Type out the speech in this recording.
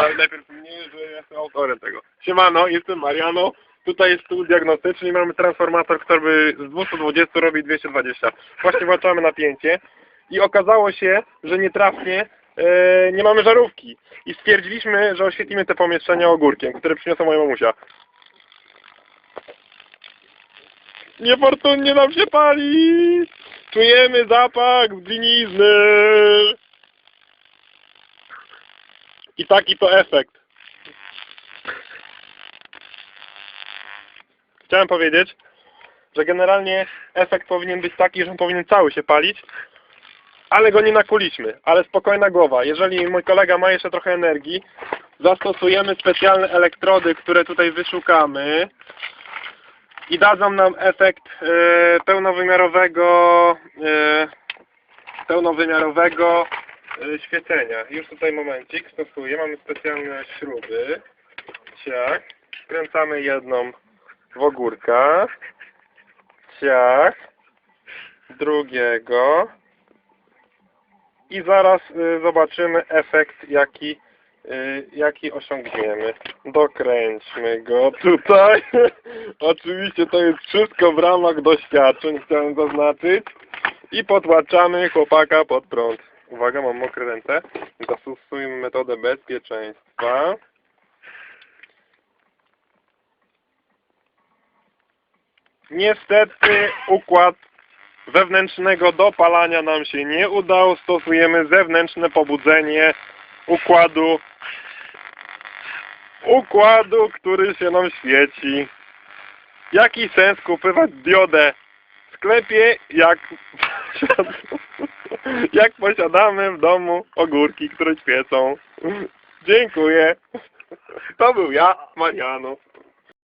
Ale najpierw mnie, że ja jestem autorem tego. Siemano, jestem Mariano. Tutaj jest stół diagnostyczny i mamy transformator, który z 220 robi 220. Właśnie włączamy napięcie i okazało się, że nietrafnie e, nie mamy żarówki. I stwierdziliśmy, że oświetlimy te pomieszczenia ogórkiem, które przyniosła moja mamusia. Niefortunnie nam się pali! Czujemy zapach zgnizny! I taki to efekt. Chciałem powiedzieć, że generalnie efekt powinien być taki, że on powinien cały się palić, ale go nie nakuliśmy. Ale spokojna głowa. Jeżeli mój kolega ma jeszcze trochę energii, zastosujemy specjalne elektrody, które tutaj wyszukamy i dadzą nam efekt e, pełnowymiarowego e, pełnowymiarowego świecenia. Już tutaj momencik stosuję. Mamy specjalne śruby. Ciach. Kręcamy jedną w ogórka. Ciach. Drugiego. I zaraz y, zobaczymy efekt jaki y, jaki osiągniemy. Dokręćmy go tutaj. Oczywiście to jest wszystko w ramach doświadczeń, chciałem zaznaczyć. I podłaczamy chłopaka pod prąd. Uwaga, mam mokre ręce. Zastosujmy metodę bezpieczeństwa. Niestety układ wewnętrznego dopalania nam się nie udał. Stosujemy zewnętrzne pobudzenie układu układu, który się nam świeci. Jaki sens kupować diodę w sklepie, jak, jak posiadamy w domu ogórki, które świecą? Dziękuję. To był ja, Mariano.